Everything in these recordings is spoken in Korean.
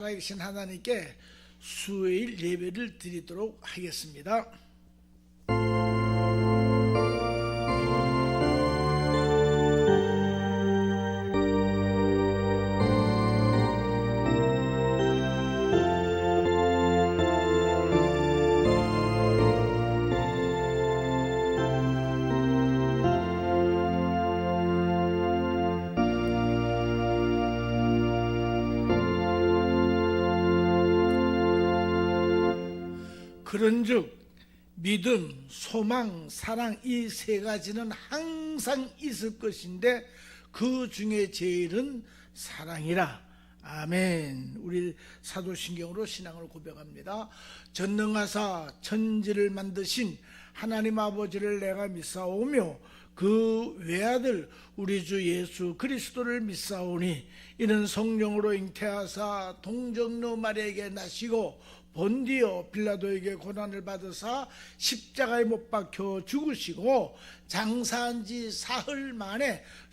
살아계신 하나님께 수요일 예배를 드리도록 하겠습니다. 그런즉 믿음, 소망, 사랑 이 세 가지는 항상 있을 것인데 그 중에 제일은 사랑이라. 아멘. 우리 사도신경으로 신앙을 고백합니다. 전능하사 천지를 만드신 하나님 아버지를 내가 믿사오며 그 외아들 우리 주 예수 그리스도를 믿사오니 이는 성령으로 잉태하사 동정녀 마리에게 나시고 본디오 빌라도에게 고난을 받으사 십자가에 못 박혀 죽으시고 장사한 지 사흘 만에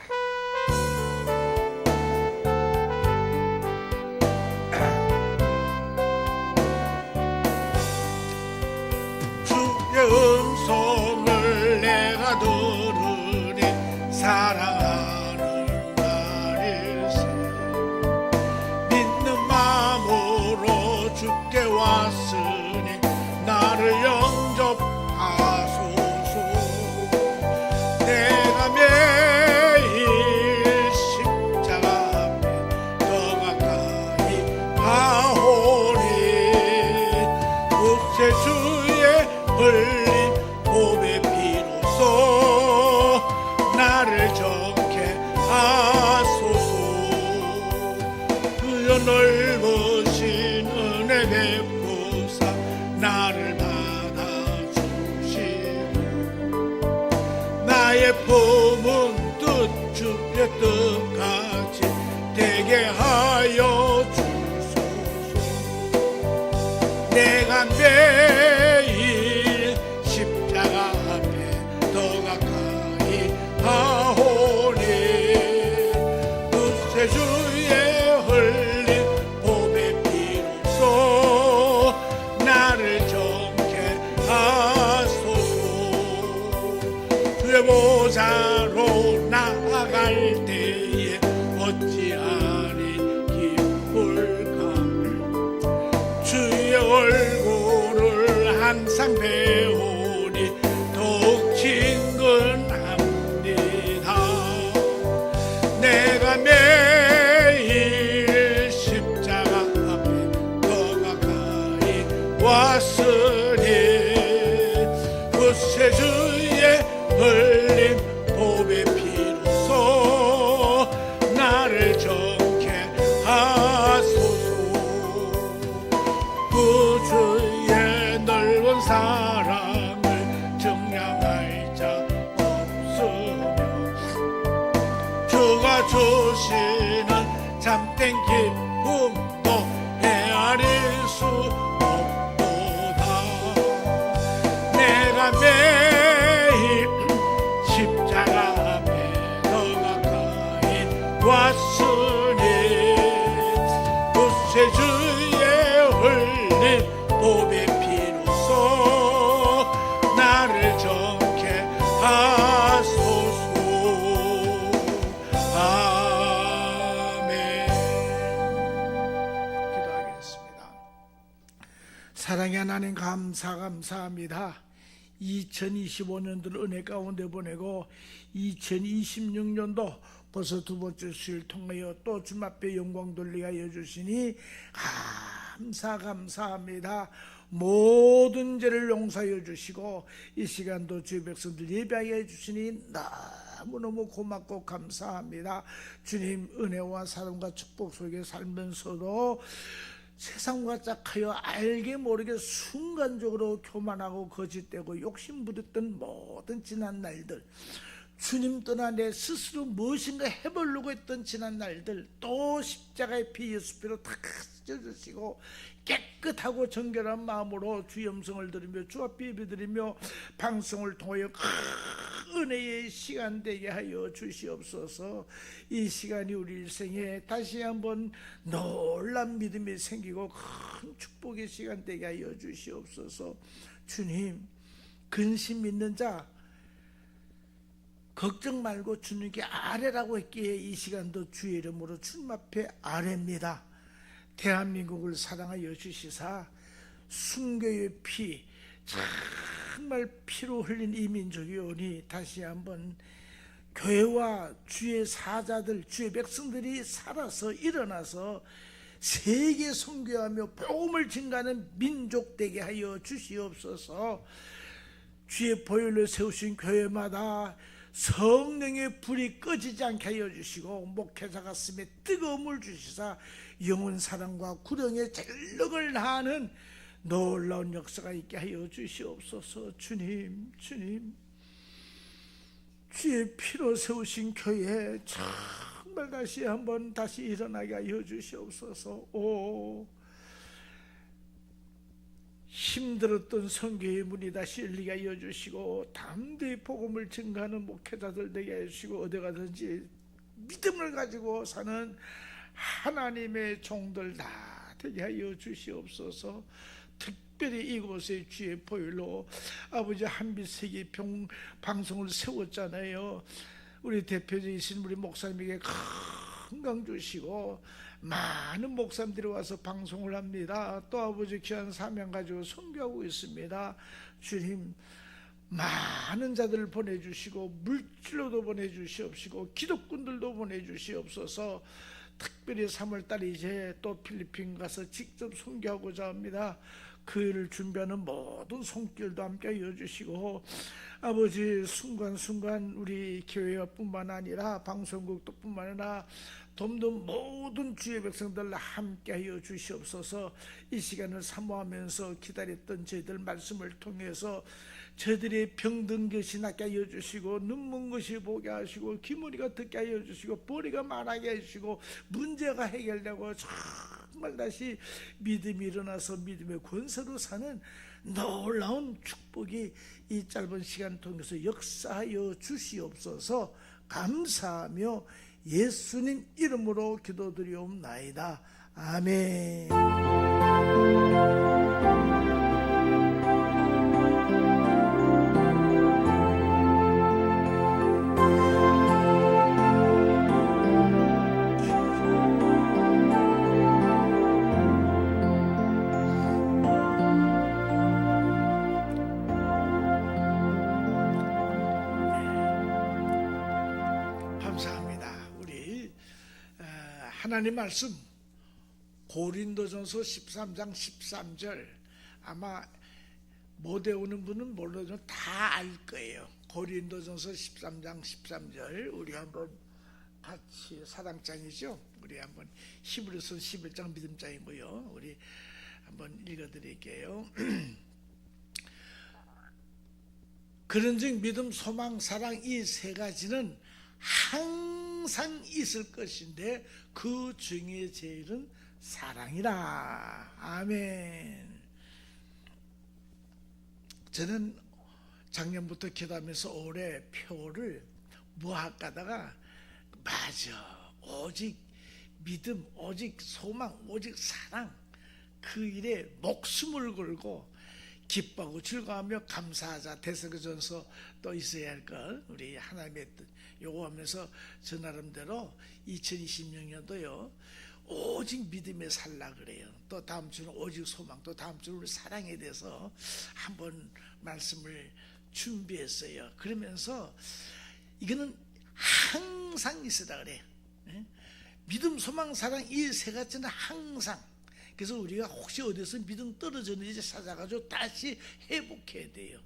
주의 음성을 내가 들 매 하소서. 구주의 넓은 사랑을 증량할 자 없으며 주가 주시는 참된 기 감사 감사합니다 2025년도를 은혜 가운데 보내고 2026년도 벌써 두 번째 수일 통하여 또 주앞에 영광 돌리게 하여 주시니 감사 감사합니다. 모든 죄를 용서하여 주시고 이 시간도 주의 백성들 예배하게 해 주시니 너무너무 고맙고 감사합니다. 주님 은혜와 사랑과 축복 속에 살면서도 세상과 짝하여 알게 모르게 순간적으로 교만하고 거짓되고 욕심 부렸던 모든 지난 날들 주님 떠나 내 스스로 무엇인가 해보려고 했던 지난 날들 또 십자가의 피 예수피로 다 찢어주시고 깨끗하고 정결한 마음으로 주 염성을 들으며 주 앞에 예배드리며 방송을 통하여 큰 은혜의 시간 되게 하여 주시옵소서 이 시간이 우리 일생에 다시 한번 놀란 믿음이 생기고 큰 축복의 시간 되게 하여 주시옵소서 주님 근심 있는 자 걱정 말고 주님께 아뢰라고 했기에 이 시간도 주의 이름으로 앞에 아뢰입니다. 대한민국을 사랑하여 주시사 순교의 피 정말 피로 흘린 이 민족이 오니 다시 한번 교회와 주의 사자들 주의 백성들이 살아서 일어나서 세계 선교하며 복음을 증가하는 민족 되게 하여 주시옵소서. 주의 보혈로 세우신 교회마다 성령의 불이 꺼지지 않게 하여 주시고 목회자 가슴에 뜨거움을 주시사 영혼 사랑과 구령의 전력을 다하는 놀라운 역사가 있게 하여 주시옵소서 주님 주님. 주의 피로 세우신 교회 정말 다시 한번 다시 일어나게 하여 주시옵소서. 오. 힘들었던 성교의 문이 다시 열리게 하여 주시고 담대히 복음을 증가하는 목회자들 되게 해주시고 어디 가든지 믿음을 가지고 사는 하나님의 종들 다 되게 하여 주시옵소서 특별히 이곳에 주의 보일로 아버지 한빛 세계 병 방송을 세웠잖아요 우리 대표이신 우리 목사님에게 건강 주시고 많은 목사님들이 와서 방송을 합니다. 또 아버지 귀한 사명 가지고 선교하고 있습니다. 주님 많은 자들을 보내주시고 물질로도 보내주시옵시고 기독군들도 보내주시옵소서 특별히 3월달 이제 또 필리핀 가서 직접 선교하고자 합니다. 그 일을 준비하는 모든 손길도 함께 이어주시고 아버지 순간순간 우리 교회뿐만 아니라 방송국도 뿐만 아니라 돕는 모든 주의 백성들 함께 하여 주시옵소서 이 시간을 사모하면서 기다렸던 저희들 말씀을 통해서 저들의 병든 것이 낫게 하여 주시고 눈먼 것이 보게 하시고 기머리가 듣게 하여 주시고 머리가 말하게 해주시고 문제가 해결되고 정말 다시 믿음이 일어나서 믿음의 권세로 사는 놀라운 축복이 이 짧은 시간 통해서 역사하여 주시옵소서 감사하며 예수님 이름으로 기도드리옵나이다. 아멘. 하나님 말씀 고린도전서 13장 13절 아마 못 외우는 분은 몰라도 다 알 거예요. 고린도전서 13장 13절 우리 한번 같이 사랑장이죠. 우리 한번 히브리서 11장 믿음장이고요. 우리 한번 읽어드릴게요. 그런즉 믿음, 소망, 사랑 이 세 가지는 항상 있을 것인데 그 중에 제일은 사랑이라. 아멘. 저는 작년부터 기도하면서 올해 표를 무학가다가 맞아. 오직 믿음, 오직 소망, 오직 사랑 그 일에 목숨을 걸고 기뻐하고 즐거워하며 감사하자. 대서전서 또 있어야 할것 우리 하나님의 뜻. 요거 하면서 저 나름대로 2026년도요 오직 믿음에 살라 그래요. 또 다음 주는 오직 소망 또 다음 주는 우리 사랑에 대해서 한번 말씀을 준비했어요. 그러면서 이거는 항상 있으라 그래 예? 믿음 소망 사랑 이 세 가지는 항상 그래서 우리가 혹시 어디서 믿음 떨어졌는지 찾아가지고 다시 회복해야 돼요.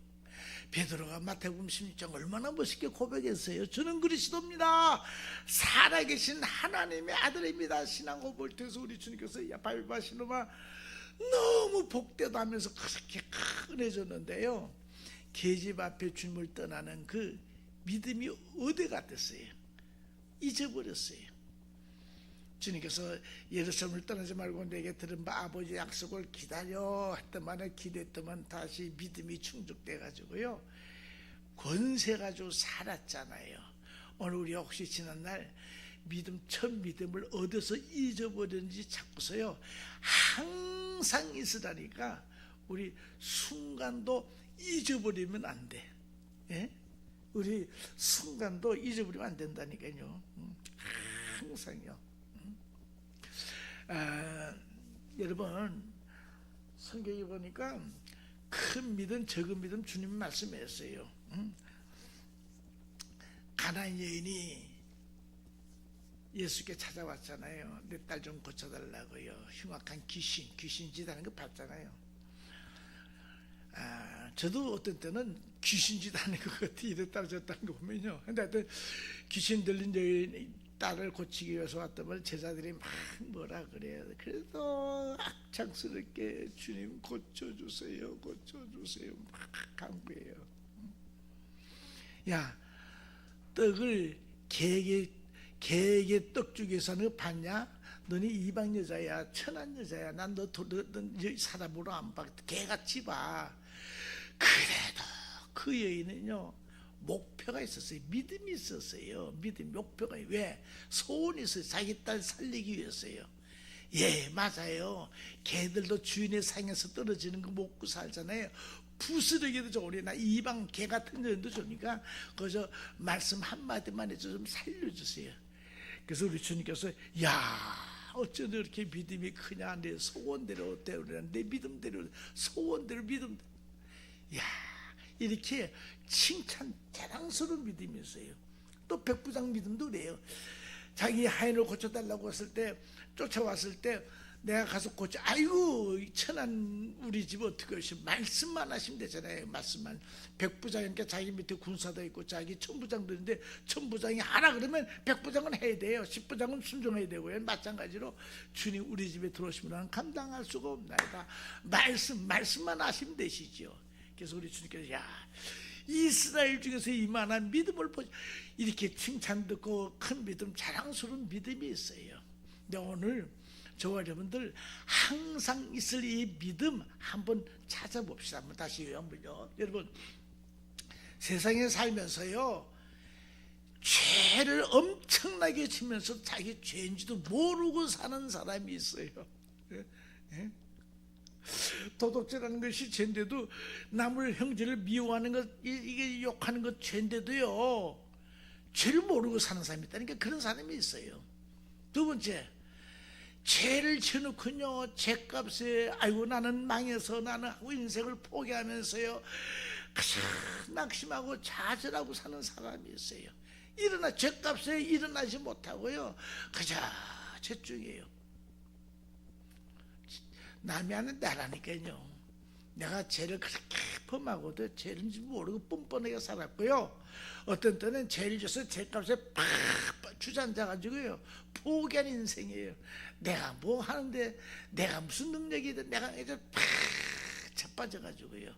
베드로가 마태복음 16장 얼마나 멋있게 고백했어요. 저는 그리스도입니다. 살아계신 하나님의 아들입니다. 신앙 고백을 통해서 우리 주님께서 야 발바시노마 너무 복되다면서 그렇게 큰해졌는데요. 계집 앞에 주님을 떠나는 그 믿음이 어디 갔겠어요? 잊어버렸어요. 주님께서 예루살렘을 떠나지 말고 내게 들은 바 아버지 약속을 기다려 했더만 기대했더만 다시 믿음이 충족돼 가지고요 권세 가지고 살았잖아요. 오늘 우리 혹시 지난날 믿음 첫 믿음을 얻어서 잊어버렸는지 찾고서요 항상 있으라니까 우리 순간도 잊어버리면 안 돼. 예? 우리 순간도 잊어버리면 안 된다니까요. 음, 항상요. 아, 여러분 성경에 보니까 큰 믿음 적은 믿음 주님 말씀했어요. 음? 가나안 여인이 예수께 찾아왔잖아요. 내 딸 좀 고쳐달라고요. 흉악한 귀신, 귀신 짓 하는 거 봤잖아요. 아, 저도 어떤 때는 귀신 짓 하는 것 같아. 이래 딸 저딴 거 보면요. 근데 하여튼 귀신 들린 여인 딸을 고치기 위해서 왔더니 제자들이 막 뭐라 그래요. 그래도 악창스럽게 주님 고쳐주세요, 고쳐주세요. 막 강구해요. 야, 떡을 개에게 개에게 떡 주기 위해서는 거 봤냐? 너네 이방 여자야, 천한 여자야. 난 너 사람으로 안 봐. 개같이 봐. 그래도 그 여인은요 목표가 있었어요. 믿음이 있었어요. 믿음 목표가 왜 소원이 있어요. 자기 딸 살리기 위해서요. 예 맞아요. 개들도 주인의 상에서 떨어지는 거 먹고 살잖아요. 부스러기도 좋으니 나 이방 개 같은 여인도 좋으니까 그저 말씀 한 마디만 해서 좀 살려주세요. 그래서 우리 주님께서 야 어쩌면 이렇게 믿음이 크냐 내 소원대로 되오리라 내 믿음대로 소원대로 믿음 야 이렇게 칭찬 자랑스러운 믿음이 있어요. 또 백부장 믿음도 그래요. 자기 하인을 고쳐달라고 했을 때 쫓아왔을 때 내가 가서 고쳐 아이고 천한 우리 집 어떻게 하시? 말씀만 하시면 되잖아요. 말씀만. 백부장이니까 자기 밑에 군사도 있고 자기 천부장도 있는데 천부장이 하라 그러면 백부장은 해야 돼요. 십부장은 순종해야 되고요. 마찬가지로 주님 우리 집에 들어오시면 감당할 수가 없나이다. 말씀 말씀만 하시면 되시죠 그래서 우리 주님께서 야 이스라엘 중에서 이만한 믿음을 보지 이렇게 칭찬 듣고 큰 믿음 자랑스러운 믿음이 있어요. 근데 오늘 저와 여러분들 항상 있을 이 믿음 한번 찾아봅시다. 한번 다시 한번요. 여러분 세상에 살면서요 죄를 엄청나게 지면서 자기 죄인지도 모르고 사는 사람이 있어요. 예? 예? 도덕질하는 것이 죄인데도 남을 형제를 미워하는 것 이게 욕하는 것 죄인데도요 죄를 모르고 사는 사람이 있다니까 그런 사람이 있어요. 두 번째 죄를 쳐놓고요. 죄값에 아이고 나는 망해서 나는 하고 인생을 포기하면서요 가장 낙심하고 좌절하고 사는 사람이 있어요. 일어나 죄값에 일어나지 못하고요 그저 죄중이에요 남이 하는 나라니까요. 내가 죄를 그렇게 범하고도 죄인지 모르고 뻔뻔하게 살았고요. 어떤 때는 죄를 져서 죄값에 팍 주저앉아가지고요. 포기한 인생이에요. 내가 뭐 하는데 내가 무슨 능력이든 내가 이제 팍 자빠져가지고요.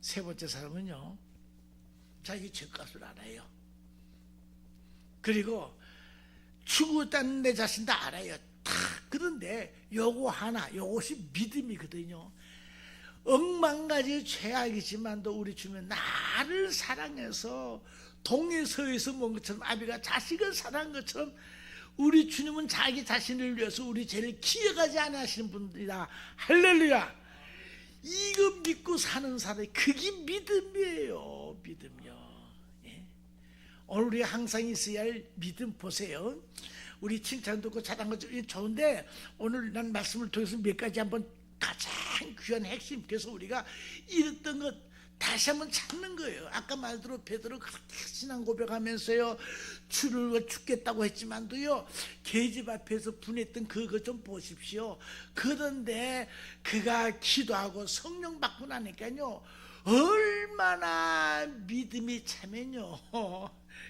세 번째 사람은요. 자기 죄값을 알아요. 그리고 죽었다는 내 자신도 알아요. 다 그런데 요거 하나 요것이 믿음이거든요. 억만 가지 죄악이지만도 우리 주면 나를 사랑해서 동해서에서 뭔 것처럼 아비가 자식을 사랑한 것처럼 우리 주님은 자기 자신을 위해서 우리 죄를 기억하지 않으시는 분들이다. 할렐루야. 이거 믿고 사는 사람이 그게 믿음이에요. 믿음이요. 예? 오늘 우리 항상 있어야 할 믿음 보세요. 우리 칭찬 듣고 자랑 것 좋은데 오늘 난 말씀을 통해서 몇 가지 한번 가장 귀한 핵심 그래서 우리가 잃었던 것 다시 한번 찾는 거예요. 아까 말대로 베드로 그렇게 신앙 고백하면서요 주를 죽겠다고 했지만도요 계집 앞에서 분했던 그거 좀 보십시오. 그런데 그가 기도하고 성령 받고 나니까요 얼마나 믿음이 차면요.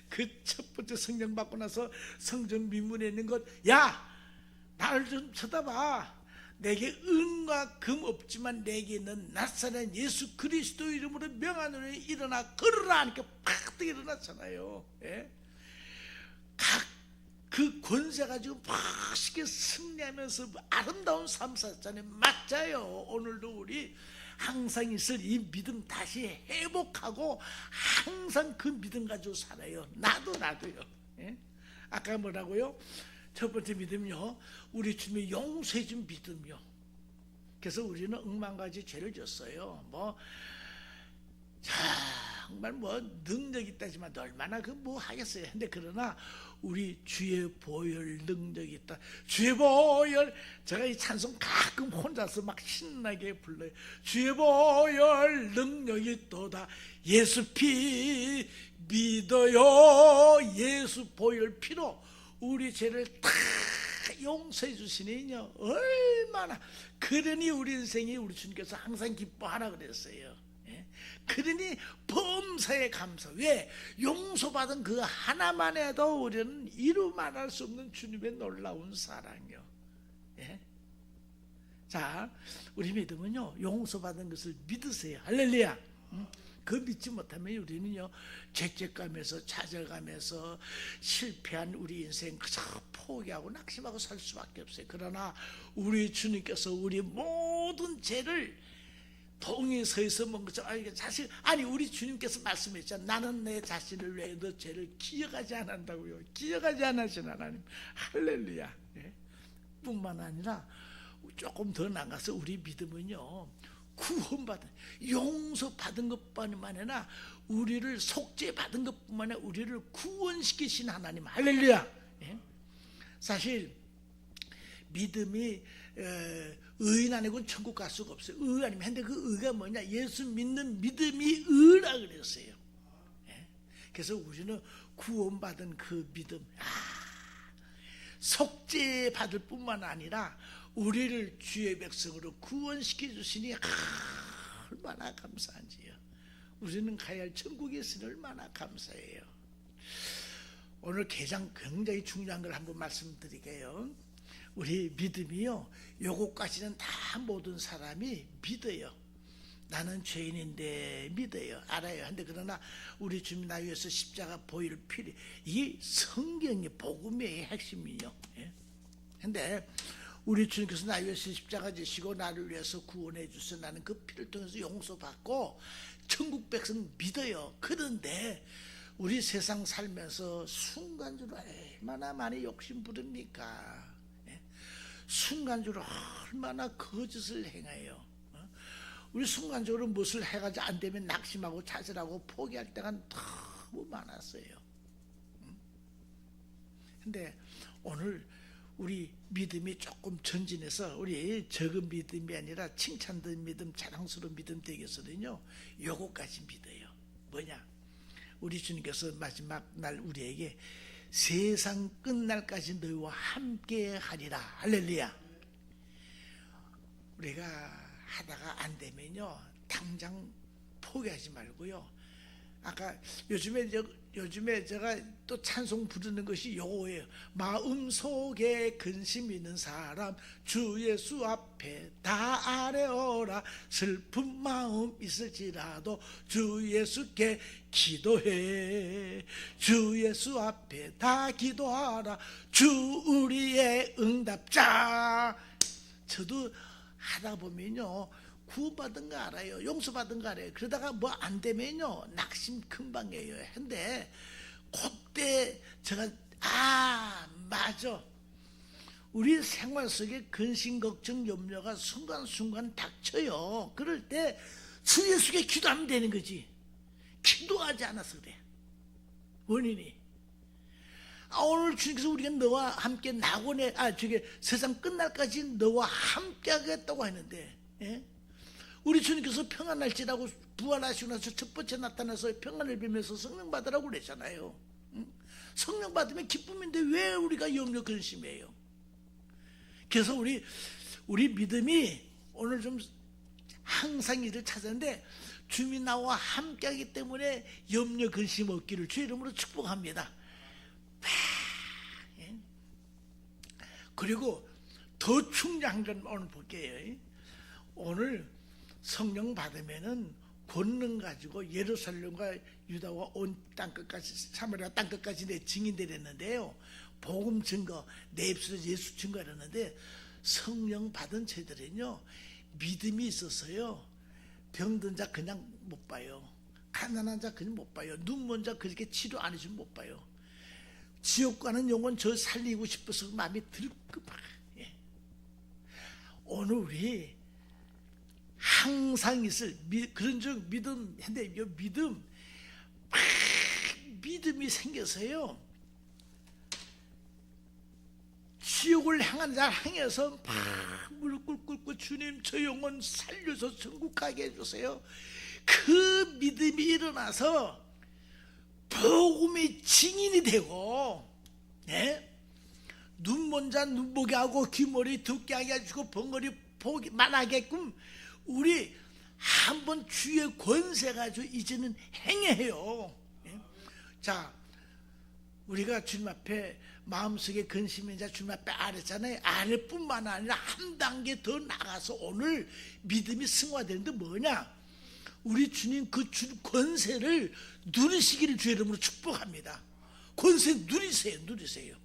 그 첫 번째 성령 받고 나서 성전 민문에 있는 것, 야, 나를 좀 쳐다봐. 내게 은과 금 없지만 내게는 나사렛 예수 그리스도 이름으로 명하노니 일어나 걸으라 하니까 팍 일어났잖아요. 예? 각그 권세 가지고 멋있게 승리하면서 아름다운 삶 살잖아요. 맞아요. 오늘도 우리 항상 있을 이 믿음 다시 회복하고 항상 그 믿음 가지고 살아요. 나도 나도요. 예? 아까 뭐라고요? 첫 번째 믿음요. 우리 주님의 용서해 준 믿음요. 그래서 우리는 억만가지 죄를 졌어요. 뭐 정말 뭐 능력 있다지만 얼마나 그 뭐 하겠어요. 근데 그러나 우리 주의 보혈 능력 있다. 주의 보혈 제가 이 찬송 가끔 혼자서 막 신나게 불러요. 주의 보혈 능력이 또다. 예수 피 믿어요. 예수 보혈 피로 우리 죄를 다 용서해 주시니요. 얼마나 그러니 우리 인생이 우리 주님께서 항상 기뻐하라 그랬어요. 예? 그러니 범사에 감사. 왜? 용서받은 그 하나만 해도 우리는 이루 말할 수 없는 주님의 놀라운 사랑이요. 예? 자, 우리 믿음은요, 용서받은 것을 믿으세요. 할렐루야. 응? 그 믿지 못하면 우리는요, 죄책감에서 좌절감에서 실패한 우리 인생 그저 포기하고 낙심하고 살 수밖에 없어요. 그러나 우리 주님께서 우리 모든 죄를 동의서에서 뭔 거죠. 아니, 사실 아니 우리 주님께서 말씀했잖아. 나는 내 자신을 외에 너 죄를 기억하지 않는다고요. 기억하지 않으신 하나님. 할렐루야. 예? 뿐만 아니라 조금 더 나가서 우리 믿음은요. 구원받은 용서받은 것뿐만 아니라 우리를 속죄받은 것뿐만 아니라 우리를 구원시키신 하나님. 할렐루야. 예? 사실 믿음이 에, 의인 아니고는 천국 갈 수가 없어요. 의 아니면 근데 그 의가 뭐냐? 예수 믿는 믿음이 의라 그랬어요. 예? 그래서 우리는 구원받은 그 믿음, 아, 속죄 받을 뿐만 아니라 우리를 주의 백성으로 구원시켜 주시니 아, 얼마나 감사한지요. 우리는 가야 할 천국에 있으니 얼마나 감사해요. 오늘 개장 굉장히 중요한 걸 한번 말씀드리게요. 우리 믿음이요. 요것까지는 다 모든 사람이 믿어요. 나는 죄인인데 믿어요. 알아요. 근데 그러나 우리 주님 나 위해서 십자가 보일 필요 이 성경의 복음의 핵심이요. 예. 근데 우리 주님께서 나 위해서 십자가 지시고 나를 위해서 구원해 주셔 나는 그 피를 통해서 용서받고 천국 백성 믿어요. 그런데 우리 세상 살면서 순간적으로 얼마나 많이 욕심 부립니까? 예? 순간적으로 얼마나 거짓을 행해요. 어? 우리 순간적으로 무엇을 해가지고 안 되면 낙심하고 좌절하고 포기할 때가 너무 많았어요. 음? 근데 오늘 우리 믿음이 조금 전진해서 우리 적은 믿음이 아니라 칭찬된 믿음, 자랑스러운 믿음 되겠으면요. 요거까지 믿어요. 뭐냐? 우리 주님께서 마지막 날 우리에게 세상 끝날까지 너희와 함께 하리라. 할렐루야. 우리가 하다가 안 되면요. 당장 포기하지 말고요. 아까 요즘에 저, 요즘에 제가 또 찬송 부르는 것이 요거예요. 마음 속에 근심 있는 사람 주 예수 앞에 다 아뢰어라. 슬픈 마음 있을지라도 주 예수께 기도해. 주 예수 앞에 다 기도하라. 주 우리의 응답자. 저도 하다 보면요 구원받은 거 알아요. 용서받은 거 알아요. 그러다가 뭐 안 되면요. 낙심 금방이에요. 근데 그때 제가 아 맞아. 우리 생활 속에 근심 걱정 염려가 순간순간 닥쳐요. 그럴 때 주 예수께 기도하면 되는 거지. 기도하지 않아서 그래. 원인이. 아, 오늘 주님께서 우리가 너와 함께 낙원에 아 저게 세상 끝날까지 너와 함께 하겠다고 했는데 예? 우리 주님께서 평안 날지라고 부활하시고 나서 첫 번째 나타나서 평안을 빌면서 성령 받으라고 그랬잖아요. 응? 성령 받으면 기쁨인데 왜 우리가 염려 근심해요? 그래서 우리 우리 믿음이 오늘 좀 항상 이를 찾았는데 주님 나와 함께하기 때문에 염려 근심 없기를 주 이름으로 축복합니다. 예. 그리고 더 중요한 건 오늘 볼게요. 오늘 성령 받으면은 권능 가지고 예루살렘과 유다와 온 땅끝까지 사마리아 땅끝까지 내 증인 되랬는데요. 복음 증거 내 입술에 예수 증거했는데 성령 받은 저들은요 믿음이 있어서요 병든 자 그냥 못 봐요. 가난한 자 그냥 못 봐요. 눈먼 자 그렇게 치료 안 해주면 못 봐요. 지옥 가는 영혼 저 살리고 싶어서 마음이 들급하. 예. 오늘 우리 항상 있을 미, 그런 즉 믿음 근데 이 믿음 막 믿음이 생겨서요. 지옥을 향한 자 향해서 막 무릎 꿇고 주님 저 영혼 살려서 천국 가게 해주세요. 그 믿음이 일어나서 복음의 증인이 되고 예? 눈먼 자 눈보게 하고 귀머리 듣게 하게 해주고 벙어리 보기 만하게끔 우리 한번 주의 권세 가지고 이제는 행해요. 예? 자, 우리가 주님 앞에 마음속에 근심인 자 주님 앞에 아랬잖아요. 아래뿐만 아니라 한 단계 더 나가서 오늘 믿음이 승화되는데 뭐냐? 우리 주님 그 주 권세를 누리시기를 주의 이름으로 축복합니다. 권세 누리세요, 누리세요.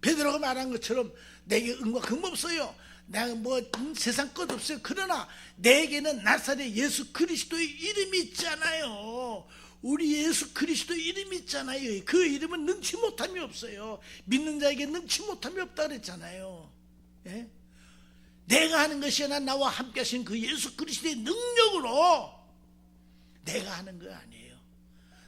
베드로가 말한 것처럼 내게 은과 금없어요. 내가 뭐 음, 세상 것 없어요. 그러나 내게는 나사렛 예수 그리스도의 이름이 있잖아요. 우리 예수 그리스도 이름이 있잖아요. 그 이름은 능치 못함이 없어요. 믿는 자에게 능치 못함이 없다 그랬잖아요. 예? 내가 하는 것이 아니라 나와 함께 하신 그 예수 그리스도의 능력으로 내가 하는 거 아니에요.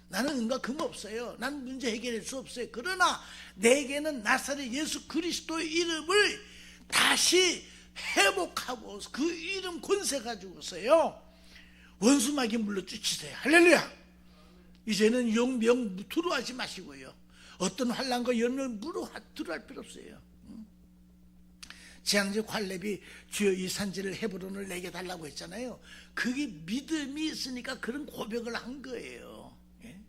나는 은과 금 없어요. 난 문제 해결할 수 없어요. 그러나 내게는 나사렛 예수 그리스도의 이름을 다시 회복하고 그 이름 권세 가지고서요 원수마귀 물러쫓으세요. 할렐루야. 이제는 용명 두루하지 마시고요. 어떤 환란과 연을 두루할 필요 없어요. 지난주 관렙이 주여 이 산지를 헤브론을 내게 달라고 했잖아요. 그게 믿음이 있으니까 그런 고백을 한 거예요. 예?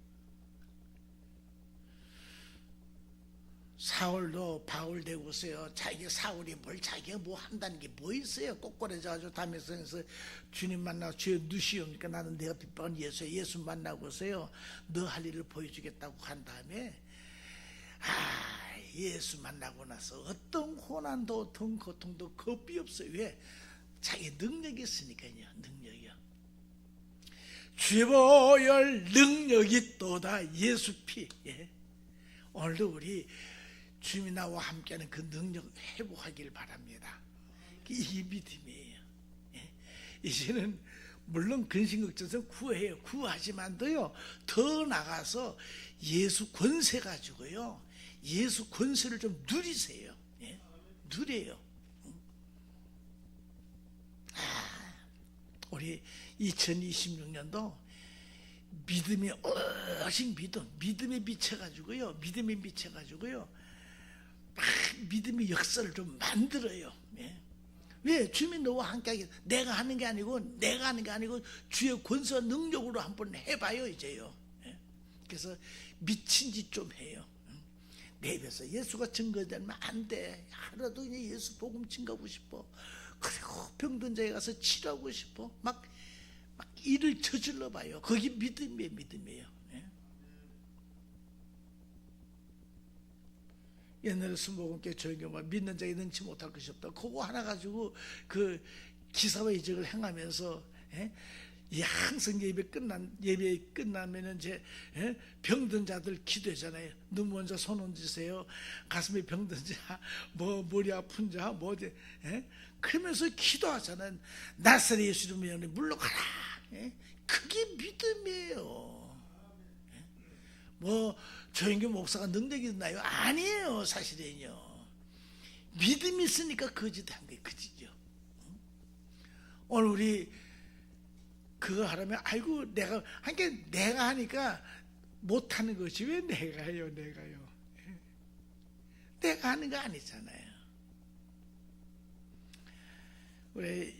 사울도 바울 되고서요. 자기 사울이 뭘 자기가 뭐 한다는 게 뭐 있어요? 꼬꼬해져가지고 담에서 주님 만나고 주여 누시옵니까? 나는 내가 빗박은 예수 예수 만나고서요. 너 할 일을 보여주겠다고 한 다음에 아 예수 만나고 나서 어떤 고난도 어떤 고통도 겁이 없어요. 왜? 자기 능력이 있으니까요. 능력이요. 죄보열 능력이 또다 예수 피. 예. 오늘도 우리 주님 나와 함께하는 그 능력 회복하기를 바랍니다. 이 믿음이에요. 예. 이제는 물론 근심걱정에서 구해요. 구하지만도요. 더 나가서 예수 권세 가지고요. 예수 권세를 좀 누리세요. 예. 누려요. 아, 우리 2026년도 믿음이 오직 믿음, 믿음에 미쳐가지고요. 믿음에 미쳐가지고요. 막 믿음의 역사를 좀 만들어요. 예. 왜 주민 너와 함께하게 내가 하는 게 아니고 내가 하는 게 아니고 주의 권세 능력으로 한번 해봐요 이제요. 예. 그래서 미친 짓 좀 해요. 내 입에서 예수가 증거되면 안 돼. 하루라도 그냥 예수 복음 증거하고 싶어. 그리고 병든 자에 가서 치료하고 싶어. 막, 막 일을 저질러 봐요. 거기 믿음이에요, 믿음이에요. 예. 옛날에 순복음께 조용경과 믿는 자에 능치 못할 것이 없다. 그거 하나 가지고 그 기사와 이적을 행하면서 예? 이 항상 예배 끝난 예배 끝나면은 이제 예? 병든 자들 기도하잖아요. 눈 먼저 손 얹으세요. 가슴에 병든 자, 뭐 머리 아픈 자, 뭐 이제 예? 그러면서 기도하잖아요. 나사렛 예수 이름으로 물러가라. 예? 그게 믿음이에요. 예? 뭐 조영규 목사가 능력이 있나요? 아니에요, 사실은요. 믿음이 있으니까 거짓한 거예요, 거짓이요. 오늘 우리 그거 하려면 아이고 내가 하니까 내가 하니까 못하는 것이 왜 내가요 내가요 예. 내가 하는 거 아니잖아요 우리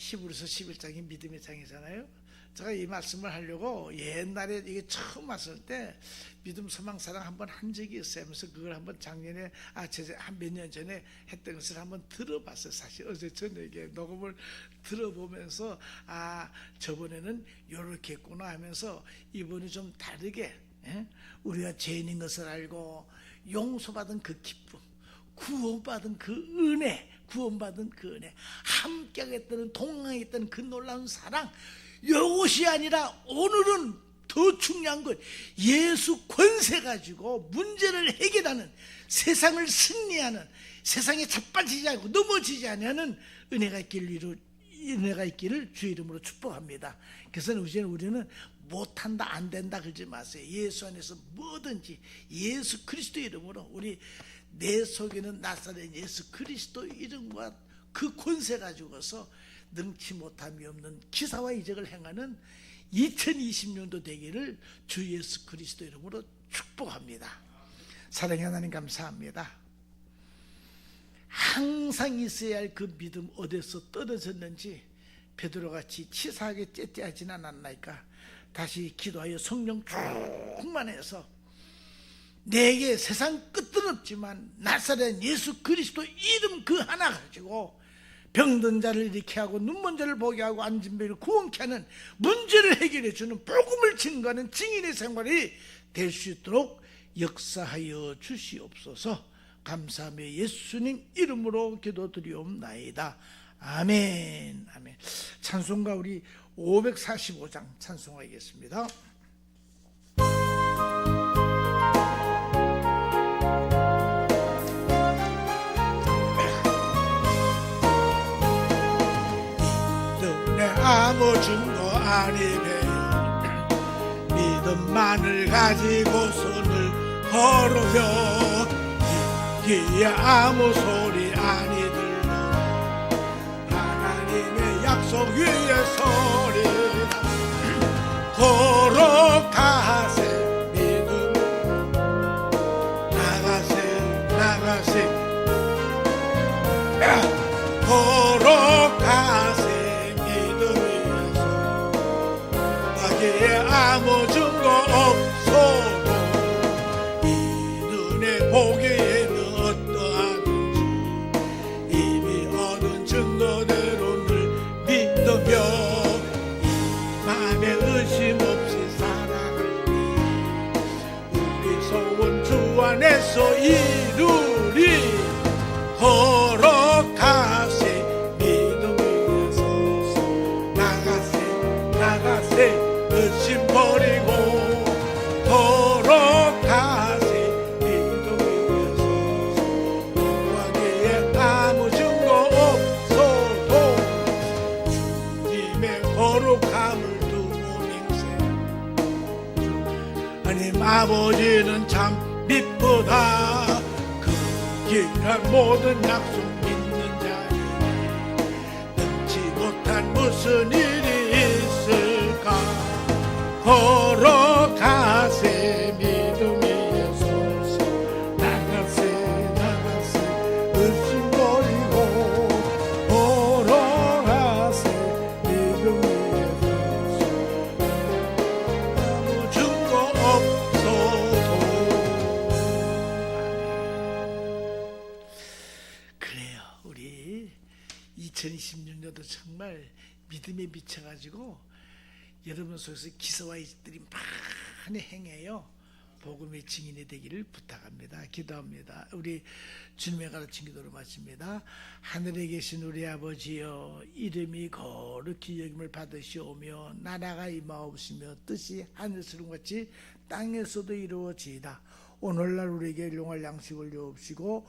히브리서 11장이 믿음의 장이잖아요. 제가 이 말씀을 하려고 옛날에 이게 처음 왔을 때 믿음 소망 사랑 한번 한 적이 있어요. 하면서 그걸 한번 작년에 아한몇 년 전에 했던 것을 한번 들어봤어요. 사실 어제 저녁에 녹음을 들어보면서 아 저번에는 이렇게 했구나 하면서 이번이 좀 다르게 예? 우리가 죄인인 것을 알고 용서받은 그 기쁨 구원받은 그 은혜, 구원받은 그 은혜, 함께 하겠다는 동행하겠다는 그 놀라운 사랑, 이것이 아니라 오늘은 더 중요한 건 예수 권세 가지고 문제를 해결하는 세상을 승리하는 세상에 자빠지지 않고 넘어지지 않는 은혜가 있기를 은혜가 있기를 주의 이름으로 축복합니다. 그래서 우리는 우리는 못한다 안 된다 그러지 마세요. 예수 안에서 뭐든지 예수 그리스도 이름으로 우리 내 속에는 나사렛 예수 그리스도 이름과 그 권세 가지고서 능치 못함이 없는 기사와 이적을 행하는 2020년도 되기를 주 예수 그리스도 이름으로 축복합니다. 사랑의 하나님 감사합니다. 항상 있어야 할 그 믿음 어디서 떨어졌는지 베드로같이 치사하게 째째하진 않았나이까 다시 기도하여 성령 충만해서 내게 세상 끝은 없지만 나사렛 예수 그리스도 이름 그 하나 가지고 병든 자를 일으켜 하고 눈먼 자를 보게 하고 앉은 배를 구원케 하는 문제를 해결해 주는 복음을 증거하는 증인의 생활이 될 수 있도록 역사하여 주시옵소서. 감사하며 예수님 이름으로 기도드리옵나이다. 아멘. 아멘. 찬송가 우리 545장 찬송하겠습니다 아무 증거 아니래요 믿음만을 가지고 손을 걸으며 귀에 아무 소리 아니 들려 하나님의 약속 위에 소 귀한 모든 약속 믿는 자에게 능치 못한 무슨 일이 있을까? 걸어 믿음에 미쳐가지고 여러분 속에서 기사와 이들이 많이 행해요. 복음의 증인이 되기를 부탁합니다. 기도합니다. 우리 주님의 가르친 기도로 마칩니다. 하늘에 계신 우리 아버지여 이름이 거룩히 여김을 받으시오며 나라가 임하옵시며 뜻이 하늘처럼 같이 땅에서도 이루어지이다. 오늘날 우리에게 일용할 양식을 주옵시고